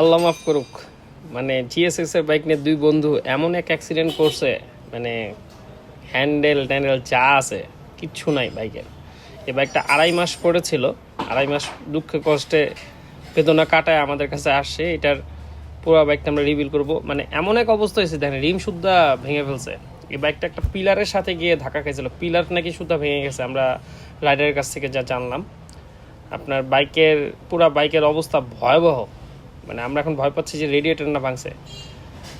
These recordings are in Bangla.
আল্লাহ মাফ করুক। মানে জিএসএক্স এর বাইক নিয়ে দুই বন্ধু এমন এক অ্যাক্সিডেন্ট করছে মানে হ্যান্ডেল ট্যান্ডেল চা আছে, কিচ্ছু নাই বাইকের এই বাইকটা আড়াই মাস পড়েছিল, আড়াই মাস দুঃখে কষ্টে বেদনা কাটায় আমাদের কাছে আসছে। এটার পুরো বাইকটা আমরা রিভিল করব। মানে এমন এক অবস্থা হয়েছে, দেখেন, রিম সুদ্ধা ভেঙে ফেলছে। এই বাইকটা একটা পিলারের সাথে গিয়ে ধাক্কা খেয়েছিল পিলার নাকি সুদ্ধা ভেঙে গেছে, আমরা রাইডারের কাছ থেকে যা জানলাম। আপনার বাইকের পুরা বাইকের অবস্থা ভয়াবহ। মানে আমরা এখন ভয় পাচ্ছি যে রেডিয়েটার না ভাঙছে।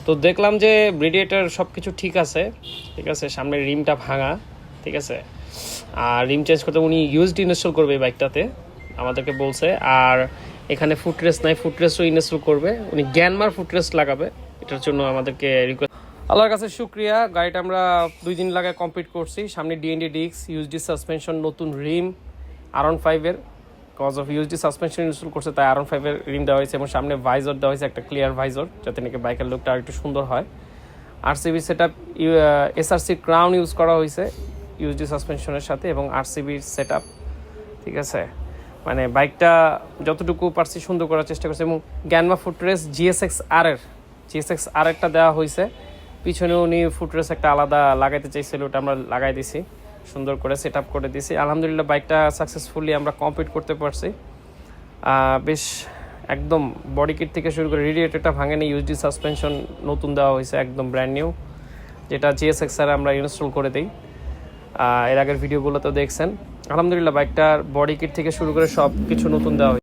তো দেখলাম যে রেডিয়েটার সব কিছু ঠিক আছে ঠিক আছে, সামনের রিমটা ভাঙা, ঠিক আছে। আর রিম চেঞ্জ করতে উনি ইউএসডি ইনস্টল করবে এই বাইকটাতে আমাদেরকে বলছে। আর এখানে ফুটরেস্ট নাই ফুটরেস্টও ইনস্টল করবে। উনি জ্ঞানমার ফুটরেস্ট লাগাবে, এটার জন্য আমাদেরকে রিকোয়েস্ট আল্লাহর কাছে শুক্রিয়া, গাড়িটা আমরা দুই দিন লাগায় কমপ্লিট করছি। সামনে ডিএনডি ডিক্স ইউএসডি সাসপেনশন নতুন রিম আর ফাইভের cause of USD suspension install করছে, তাই আর ফাইভের রিম দেওয়া হয়েছে এবং সামনে ভাইজর দেওয়া হয়েছে, একটা ক্লিয়ার ভাইজর যাতে নাকি বাইকের লুকটা আর একটু সুন্দর হয়। RCB set up SRC crown use করা হয়েছে ইউএসডি সাসপেনশনের সাথে এবং আরসিবির সেট আপ ঠিক আছে? মানে বাইকটা যতটুকু পারছি সুন্দর করার চেষ্টা করছে এবং গ্যানমা ফুটরেস জিএসএক্স আর এর জিএসএক্স আর একটা দেওয়া হয়েছে। পিছনে উনি ফুটরেস একটা আলাদা লাগাইতে চাইছিল, ওটা আমরা লাগাই দিছি। সুন্দর করে সেট করে দিয়েছি। আলহামদুলিল্লাহ বাইকটা সাকসেসফুলি আমরা কমপ্লিট করতে পারছি। বেশ একদম বডি কিট থেকে শুরু করে রেডিয়েটরটা ভাঙেনি ইউজডি সাসপেনশন নতুন দেওয়া হয়েছে, একদম ব্র্যান্ড নিউ যেটা জিএসএক্স আর আমরা ইনস্টল করে দিই। এর আগের ভিডিওগুলোতে দেখছেন। আলহামদুলিল্লাহ বাইকটার বডি কিট থেকে শুরু করে সব কিছু নতুন দেওয়া হয়েছে।